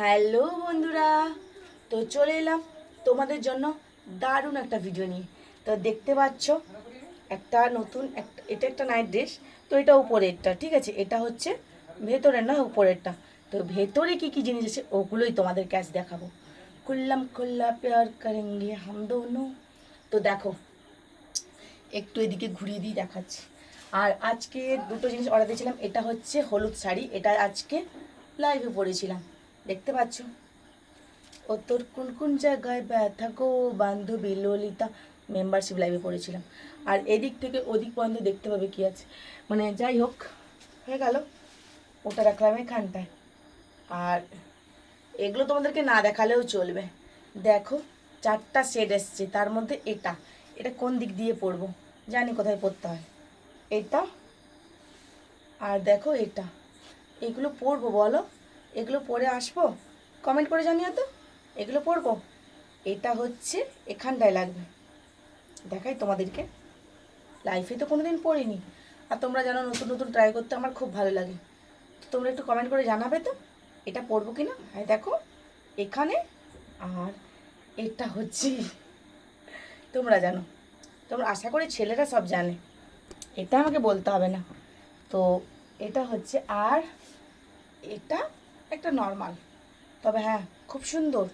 Hello বন্ধুরা, তো চলে এলাম তোমাদের জন্য দারুণ একটা ভিডিও নিয়ে। তো দেখতে পাচ্ছ, একটা নতুন, একটা, এটা একটা নাইট ড্রেস তো এটা উপরেরটা, ঠিক আছে? এটা হচ্ছে ভেতরের না, উপরেরটা। তো ভেতরে কি কি জিনিস আছে, ওগুলোই তোমাদের আজ দেখাবো। কুল্লাম কুল্লা পেয়ার করেঙ্গে, হাম তো দেখো, একটু এদিকে ঘুরিয়ে দিয়ে দেখাচ্ছি। আর আজকে দুটো জিনিস অর্ডার দিয়েছিলাম, এটা হচ্ছে হলুদ শাড়ি, এটা আজকে লাইভে পরেছিলাম। দেখতে পাচ্ছ? ও তোর কোন কোন জায়গায় ব্যথা গো বান্ধবী ললিতা মেম্বারশিপ লাইভে পড়েছিলাম। আর এদিক থেকে ওদিক পর্যন্ত দেখতে পাবে কি আছে। মানে যাই হোক, হয়ে গেল। ওটা রাখলাম এখানটায়। আর এগুলো তোমাদেরকে না দেখালেও চলবে। দেখো, চারটা শেড এসছে। তার মধ্যে এটা। এটা কোন দিক দিয়ে পরবো জানি কোথায় পড়তে হয়। এটা আর দেখো এটা। এগুলো পড়ব, বলো। এগুলো পরে আসব? কমেন্ট করে জানিও তো। এগুলো পরবো? এটা হচ্ছে এখানটায় লাগবে। দেখাই তোমাদেরকে। লাইফে তো কোনো দিন পড়িনি। আর তোমরা জানো, নতুন নতুন ট্রাই করতে আমার খুব ভালো লাগে। তো তোমরা একটু কমেন্ট করে জানাবে তো, এটা পরবো কি না হ্যাঁ দেখো, এখানে আর এটা হচ্ছে। তোমরা জানো। তোমরা আশা করি ছেলেরা সব জানে। এটা আমাকে বলতে হবে না। তো এটা হচ্ছে আর এটা একটা নর্মাল তবে হ্যাঁ খুব সুন্দর।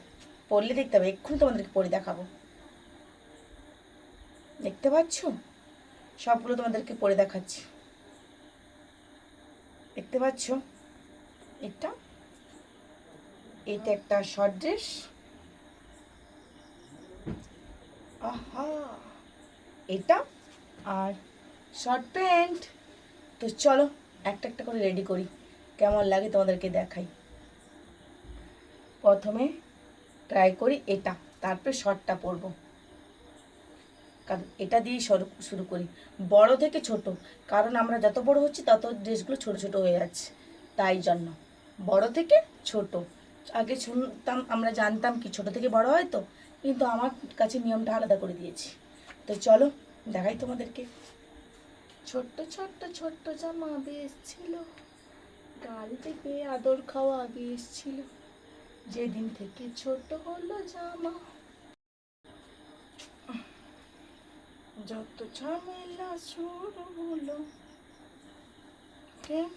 পরলে দেখতে হবে, এক্ষুনি তোমাদেরকে পরে দেখাবো। দেখতে পাচ্ছ? সবগুলো তোমাদেরকে পরে দেখাচ্ছি। দেখতে পাচ্ছ? এটা এটা একটা শর্ট ড্রেস আহা! এটা আর শর্ট প্যান্ট তো চলো, একটা একটা করে রেডি করি। কেমন লাগে তোমাদেরকে দেখাই। প্রথমে ট্রাই করি এটা, তারপরে শর্টটা পরবো। কারণ এটা দিয়েই শুরু শুরু করি। বড় থেকে ছোট, কারণ আমরা যত বড় হচ্ছি তত ড্রেসগুলো ছোট ছোট হয়ে যাচ্ছে, তাই জন্য। বড় থেকে ছোট, আগে শুনতাম, আমরা জানতাম কি ছোট থেকে বড় হয় তো, কিন্তু আমার কাছে নিয়মটা আলাদা করে দিয়েছি। তো চলো, দেখাই তোমাদেরকে। ছোট্ট ছোট্ট ছোট্ট জামা বেশ ছিল গাল থেকে আদর খাওয়া বেশ ছিল। যেদিন থেকে ছোট হলো জামা। যত ঝামেলা শুরু হলো, কেন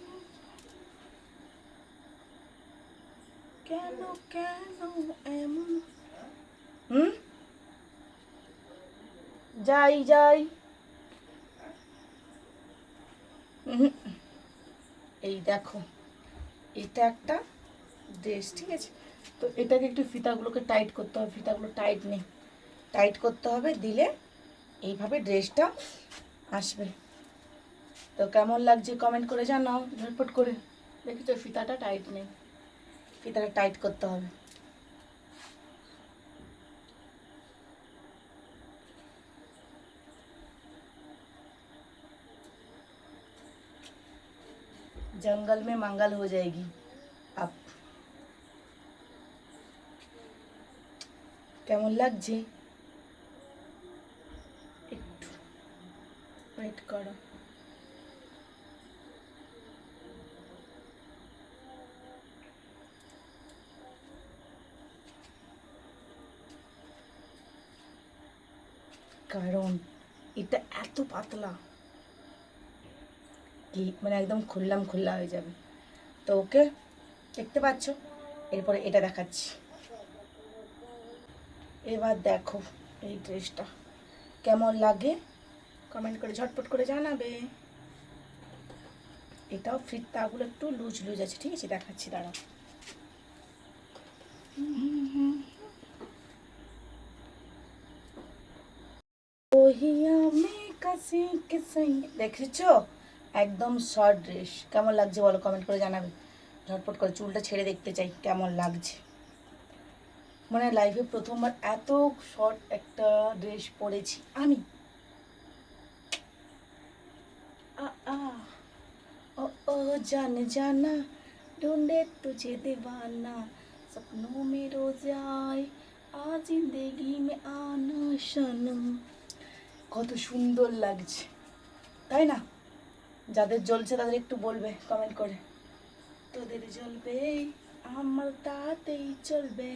কেন কেন এমন? হুম? যাই যাই। এই দেখো, এটা একটা ড্রেস ঠিক আছে? তো এটাকে একটু ফিতাগুলোকে টাইট করতে হবে ফিতাগুলো টাইট নেই টাইট করতে হবে দিলে এইভাবে ড্রেসটা আসবে তো কেমন লাগছে কমেন্ট করে জানাও ঝটপট করে দেখেছো ফিতাটা টাইট নেই ফিতাটা টাইট করতে হবে जंगल में मंगल हो जाएगी কেমন লাগছে? একটু ওয়েট করো। কারণ এটা এত পাতলা। কি মানে একদম খুললাম খুল্লা হয়ে যাবে। তো ওকে, দেখতে পাচ্ছ? এরপরে এটা দেখাচ্ছি। এবার দেখো এই ড্রেসটা। কেমন লাগে? কমেন্ট করে ঝটপট করে জানাবে। এটাও ফিতাগুলো একটু লুজ লুজ আছে, ঠিক আছে? দেখাচ্ছি, দাঁড়াও। দেখেছ? একদম শর্ট ড্রেস কেমন লাগছে বলো, কমেন্ট করে জানাবে। ঝটপট করে চুলটা ছেড়ে দেখতে চাই, কেমন লাগছে। মানে লাইফে প্রথমবার এত শর্ট একটা ড্রেস পরেছি আমি আ আ ও ও জান জানা ढूंढे तुझे दीवाना सपनों में रोज आए आ जिंदगी में आना सनम কত সুন্দর লাগছে তাই না যাদের জ্বলছে তাদের একটু বলবে কমেন্ট করে তোদের জ্বলবে আমার তাতেই চলবে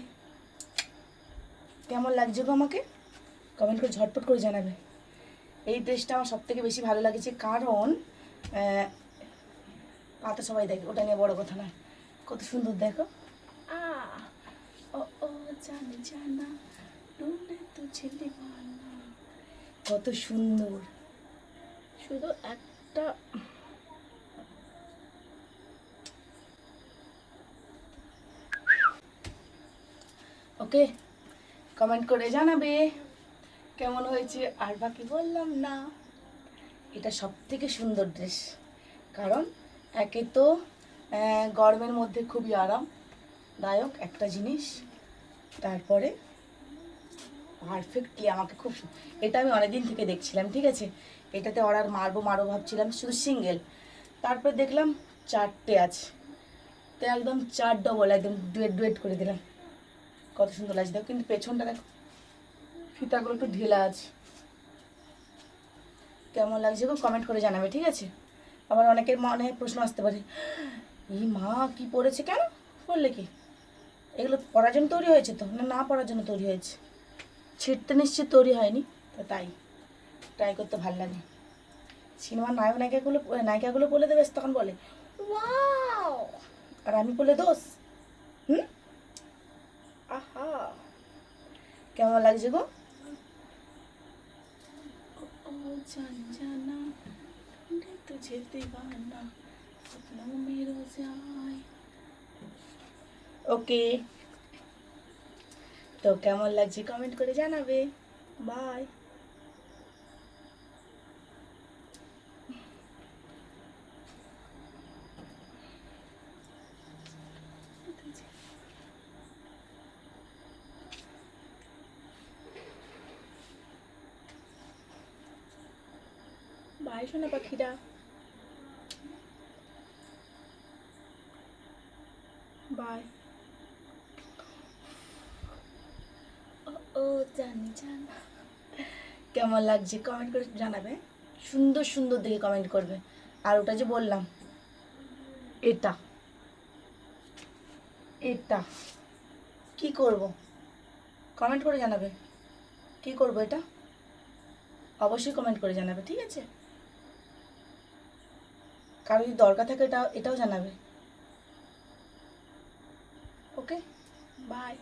কেমন লাগছে গো আমাকে? কমেন্ট করে ঝটপট করে জানাবে। এই ড্রেসটা আমার সব থেকে বেশি ভালো লাগছে কারণ পাতা সবাই দেখে ওটা নিয়ে বড় কথা নয়। কত সুন্দর দেখো। আ ও ও জানি জানা ডুবে তুঝে দিওয়ানা কত সুন্দর। শুধু একটা ওকে কমেন্ট করে জানাবে। কেমন হয়েছে? আর বাকি বললাম না। এটা সব থেকে সুন্দর ড্রেস কারণ একে তো গরমের মধ্যে খুবই আরামদায়ক একটা জিনিস। তারপরে পারফেক্টলি আমাকে খুব এটা আমি অনেকদিন থেকে দেখছিলাম, ঠিক আছে? এটাতে অর্ডার মারবো মারবো ভাবছিলাম, শুধু সিঙ্গেল তারপরে দেখলাম চারটে আছে। তো একদম চার ডবল একদম ডুয়েট ডুয়েট করে দিলাম। কত সুন্দর লাগছে। দেখো কিন্তু পেছনটা দেখো, ফিতাগুলো একটু ঢিলা আছে। কেমন লাগছে গো? কমেন্ট করে জানাবে, ঠিক আছে? আবার অনেকের মনে প্রশ্ন আসতে পারে। এই মা কি পড়েছে কেন? পড়লে কি? এগুলো পড়ার জন্য তৈরি হয়েছে তো? না না পড়ার জন্য তৈরি হয়েছে। ছিটতে নিশ্চিত তৈরি হয়নি, তো তাই। ট্রাই করতে ভালো লাগে। সিনেমার নায়ক নায়িকাগুলো নায়িকাগুলো বলে দেবে, তখন বলে ওয়াও আর আমি বলে দোষ? হুম আহা কেমন লাগছে গো ও জান জানা ढूंढे तुझे दीवाना सपनों में रोज आए ওকে তো কেমন লাগছে কমেন্ট করে জানাবে বাই বাই শোনা পাখিরা বাই। ও জানি, জানা। কেমন লাগছে? কমেন্ট করে জানাবে। সুন্দর সুন্দর দেখে কমেন্ট করবে। আর ওটা যে বললাম, এটা। এটা। কি করব? কমেন্ট করে জানাবে। কি করব এটা? অবশ্যই কমেন্ট করে জানাবে, ঠিক আছে? কারও যদি দরকার থাকে এটা এটাও জানাবে। Okay bye